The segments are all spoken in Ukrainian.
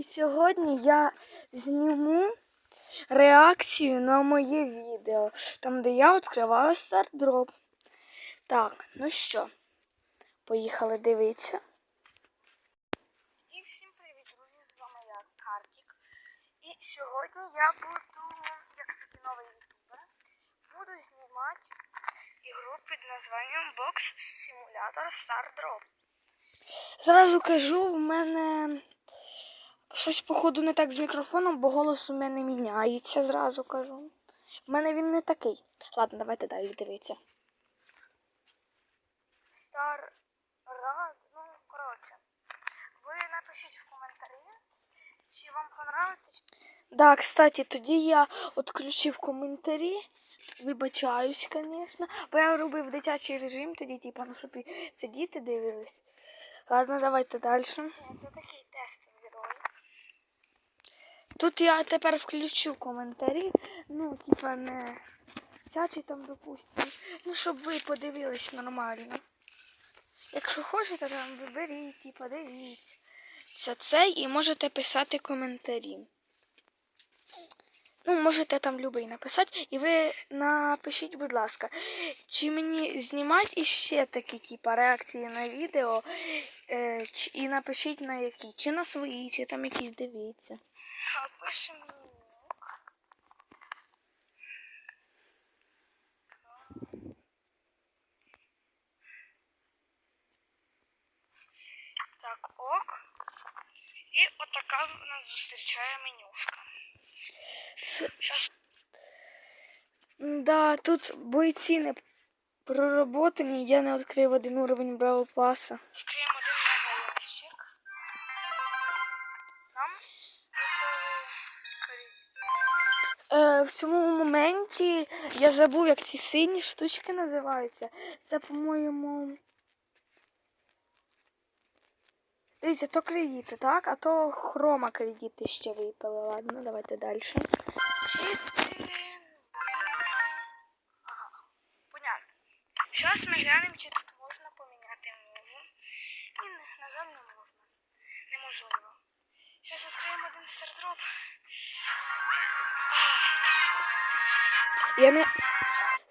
І сьогодні я зніму реакцію на моє відео, там, де я відкриваю стардроп. Так, ну що, поїхали дивитися. І всім привіт, друзі! З вами я, Картік. І сьогодні я буду, як такий новий ютубер, буду знімати ігру під названням Box Simulator Stardrop. Зразу кажу, в мене щось, походу, не так з мікрофоном, бо голос у мене міняється, зразу кажу. В мене він не такий. Ладно, давайте далі дивитися. Стар Рад, ну, коротше. Ви напишіть в коментарі, чи вам понравиться. Да, кстати, тоді я відключив коментарі. Вибачаюсь, звісно. Бо я робив дитячий режим, тоді, типу, ну, щоб це діти дивились. Ладно, давайте далі. Це такий тестовий. Тут я тепер включу коментарі. Ну, типа не сячі там, допустим. Ну, щоб ви подивились нормально. Якщо хочете, там виберіть, типа, дивіться. Це цей і можете писати коментарі. Ну, можете там любий написати. І ви напишіть, будь ласка, чи мені знімати іще такі, типа, реакції на відео, е, і напишіть на які, чи на свої, чи там якісь дивіться. Пишемо. Так, ок. І отака в нас зустрічає менюшка. Щас. Да, тут бойці не проработані, я не відкрив один уровень Браво Паса. Відкриємо Е, в цьому моменті я забув, як ці сині штучки називаються. Це, по-моєму. Дивіться, то кредити, так? А то хрома кредити ще випали. Ладно, давайте далі. Чистий. Ага, понятно. Зараз ми глянемо, чи тут можна поміняти мову. Ні, на жаль, не можна. Неможливо. Зараз відкриємо один стардроп. Я не.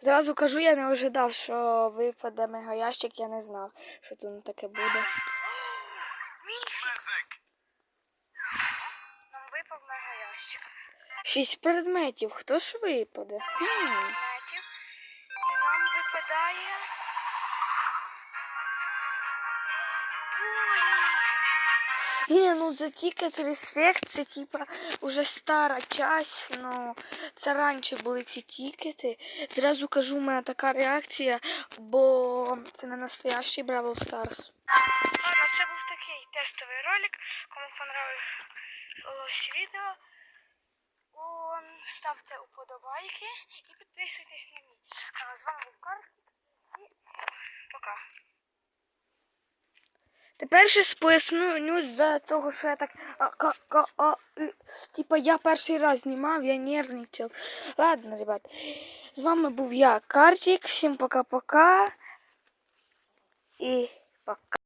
Зразу кажу, я не ожидав, що випаде мегаящик, я не знав, що тут таке буде. Нам випав мегаящик. Шість предметів. Хто ж випаде? Предметів. І нам випадає. Ні, ну за тікет респект, це типа уже стара часть, ну це раніше були ці тікети. Зразу кажу, у мене така реакція, бо це не настоящий Бравл Старс. Ладно, це був такий тестовий ролик. Кому понравилось відео, о, ставте уподобайки і підписуйтесь на мій канал. З вами був Карл і пока. Тепер ще поясню за того, що я так. Типа я перший раз знімав, я нервничав. Ладно, ребят. З вами був я, Картик. Всім пока-пока. І пока.